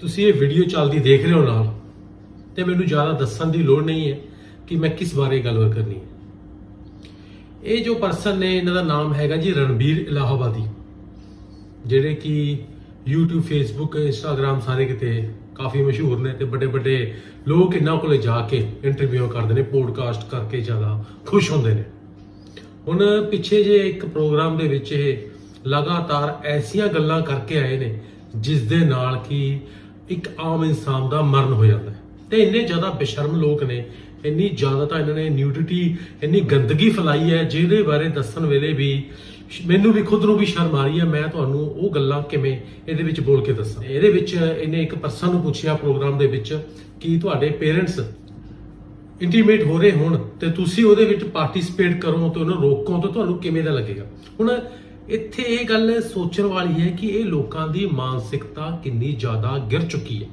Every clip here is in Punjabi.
ਤੁਸੀਂ ਇਹ ਵੀਡੀਓ ਚੱਲਦੀ ਦੇਖ ਰਹੇ ਹੋ ਨਾਲ, ਤੇ ਮੈਨੂੰ ਜ਼ਿਆਦਾ ਦੱਸਣ ਦੀ ਲੋੜ ਨਹੀਂ ਹੈ ਕਿ ਮੈਂ ਕਿਸ ਬਾਰੇ ਗੱਲ ਕਰਨੀ ਹੈ। ਇਹ ਜੋ ਪਰਸਨ ਨੇ, ਇਹਨਾਂ ਦਾ ਨਾਮ ਹੈਗਾ ਜੀ ਰਣਬੀਰ ਇਲਾਹਾਬਾਦੀ, ਜਿਹੜੇ ਕਿ YouTube, Facebook, Instagram ਸਾਰੇ ਕਿਤੇ ਕਾਫੀ ਮਸ਼ਹੂਰ ਨੇ ਤੇ ਵੱਡੇ ਵੱਡੇ ਲੋਕ ਇਹਨਾਂ ਕੋਲੇ ਜਾ ਕੇ ਇੰਟਰਵਿਊ ਕਰਦੇ ਨੇ ਪੋਡਕਾਸਟ ਕਰਕੇ ਜ਼ਿਆਦਾ ਖੁਸ਼ ਹੁੰਦੇ ਨੇ। ਹੁਣ ਪਿੱਛੇ ਜੇ ਇੱਕ ਪ੍ਰੋਗਰਾਮ ਦੇ ਵਿੱਚ ਇਹ ਲਗਾਤਾਰ ਐਸੀਆਂ ਗੱਲਾਂ ਕਰਕੇ ਆਏ ਨੇ ਜਿਸ ਦੇ ਨਾਲ ਕਿ ਇੱਕ ਆਮ ਇਨਸਾਨ ਦਾ ਮਰਨ ਹੋ ਜਾਂਦਾ ਹੈ। ਤੇ ਇੰਨੇ ਜ਼ਿਆਦਾ ਬੇਸ਼ਰਮ ਲੋਕ ਨੇ, ਇੰਨੀ ਜ਼ਿਆਦਾ ਤਾਂ ਇਹਨਾਂ ਨੇ ਨਿਊਡਿਟੀ ਇੰਨੀ ਗੰਦਗੀ ਫੈਲਾਈ ਹੈ, ਜਿਹਦੇ ਬਾਰੇ ਦੱਸਣ ਵੇਲੇ ਵੀ ਮੈਨੂੰ ਵੀ ਖੁਦ ਨੂੰ ਵੀ ਸ਼ਰਮ ਆ ਰਹੀ ਹੈ। ਮੈਂ ਤੁਹਾਨੂੰ ਉਹ ਗੱਲਾਂ ਕਿਵੇਂ ਇਹਦੇ ਵਿੱਚ ਬੋਲ ਕੇ ਦੱਸਾਂ। ਇਹਦੇ ਵਿੱਚ ਇਹਨੇ ਇੱਕ ਪਰਸਨ ਨੂੰ ਪੁੱਛਿਆ ਪ੍ਰੋਗਰਾਮ ਦੇ ਵਿੱਚ ਕਿ ਤੁਹਾਡੇ ਪੇਰੈਂਟਸ ਇੰਟੀਮੇਟ ਹੋ ਰਹੇ ਹੋਣ ਤੇ ਤੁਸੀਂ ਉਹਦੇ ਵਿੱਚ ਪਾਰਟਿਸਿਪੇਟ ਕਰੋ ਤੇ ਉਹਨੂੰ ਰੋਕੋ ਤਾਂ ਤੁਹਾਨੂੰ ਕਿਵੇਂ ਦਾ ਲੱਗੇਗਾ? ਹੁਣ ਇੱਥੇ ਇਹ ਗੱਲ ਸੋਚਣ ਵਾਲੀ ਹੈ ਕਿ ਇਹ ਲੋਕਾਂ ਦੀ ਮਾਨਸਿਕਤਾ ਕਿੰਨੀ ਜ਼ਿਆਦਾ ਗਿਰ ਚੁੱਕੀ ਹੈ।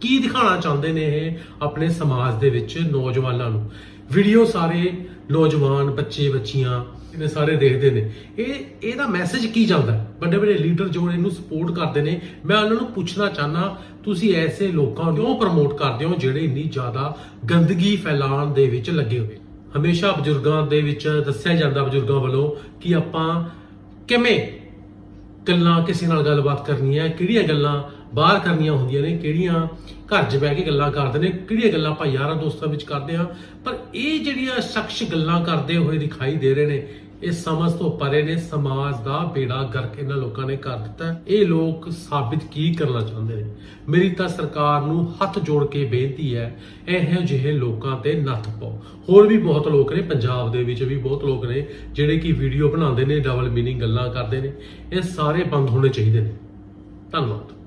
ਕੀ ਦਿਖਾਉਣਾ ਚਾਹੁੰਦੇ ਨੇ ਇਹ ਆਪਣੇ ਸਮਾਜ ਦੇ ਵਿੱਚ ਨੌਜਵਾਨਾਂ ਨੂੰ? ਵੀਡੀਓ ਸਾਰੇ ਨੌਜਵਾਨ, ਬੱਚੇ, ਬੱਚੀਆਂ, ਇਹਨੇ ਸਾਰੇ ਦੇਖਦੇ ਨੇ। ਇਹ, ਇਹਦਾ ਮੈਸੇਜ ਕੀ ਜਾਂਦਾ? ਵੱਡੇ ਵੱਡੇ ਲੀਡਰ ਜੋ ਇਹਨੂੰ ਸਪੋਰਟ ਕਰਦੇ ਨੇ। ਮੈਂ ਉਹਨਾਂ ਨੂੰ ਪੁੱਛਣਾ ਚਾਹਨਾ ਤੁਸੀਂ ਐਸੇ ਲੋਕਾਂ ਨੂੰ ਕਿਉਂ ਪ੍ਰਮੋਟ ਕਰਦੇ ਹੋ ਜਿਹੜੇ ਇੰਨੀ ਜ਼ਿਆਦਾ ਗੰਦਗੀ ਫੈਲਾਉਣ ਦੇ ਵਿੱਚ ਲੱਗੇ ਹੋਏ ਹਮੇਸ਼ਾ ਬਜ਼ੁਰਗਾਂ ਦੇ ਵਿੱਚ ਦੱਸਿਆ ਜਾਂਦਾ ਬਜ਼ੁਰਗਾਂ ਵੱਲੋਂ ਕਿ ਆਪਾਂ ਕਿਵੇਂ ਗੱਲਾਂ ਕਿਸੇ ਨਾਲ ਗੱਲਬਾਤ ਕਰਨੀ ਹੈ? ਕਿਹੜੀਆਂ ਗੱਲਾਂ ਬਾਹਰ ਕਰਨੀਆਂ ਹੁੰਦੀਆਂ ਨੇ? ਕਿਹੜੀਆਂ ਘਰ 'ਚ ਬਹਿ ਕੇ ਗੱਲਾਂ ਕਰਦੇ ਨੇ? ਕਿਹੜੀਆਂ ਗੱਲਾਂ ਆਪਾਂ ਯਾਰਾਂ ਦੋਸਤਾਂ ਵਿੱਚ ਕਰਦੇ ਆ ਪਰ ਇਹ ਜਿਹੜੀਆਂ ਸ਼ਖਸ ਗੱਲਾਂ ਕਰਦੇ ਹੋਏ ਦਿਖਾਈ ਦੇ ਰਹੇ ਨੇ ਇਹ ਸਮਝ ਤੋਂ ਪਰੇ ਨੇ ਸਮਾਜ ਦਾ ਬੇੜਾ ਗਰਕ ਇਹਨਾਂ ਲੋਕਾਂ ਨੇ ਕਰ ਦਿੱਤਾ। ਇਹ ਲੋਕ ਸਾਬਿਤ ਕੀ ਕਰਨਾ ਚਾਹੁੰਦੇ ਨੇ? ਮੇਰੀ ਤਾਂ ਸਰਕਾਰ ਨੂੰ ਹੱਥ ਜੋੜ ਕੇ ਬੇਨਤੀ ਹੈ, ਇਹੋ ਜਿਹੇ ਲੋਕਾਂ ਤੇ ਨੱਥ ਪਾਓ। ਹੋਰ ਵੀ ਬਹੁਤ ਲੋਕ ਨੇ, ਪੰਜਾਬ ਦੇ ਵਿੱਚ ਵੀ ਬਹੁਤ ਲੋਕ ਨੇ, ਜਿਹੜੇ ਕਿ ਵੀਡੀਓ ਬਣਾਉਂਦੇ ਨੇ, ਡਬਲ ਮੀਨਿੰਗ ਗੱਲਾਂ ਕਰਦੇ ਨੇ। ਇਹ ਸਾਰੇ ਬੰਦ ਹੋਣੇ ਚਾਹੀਦੇ ਨੇ। ਧੰਨਵਾਦ।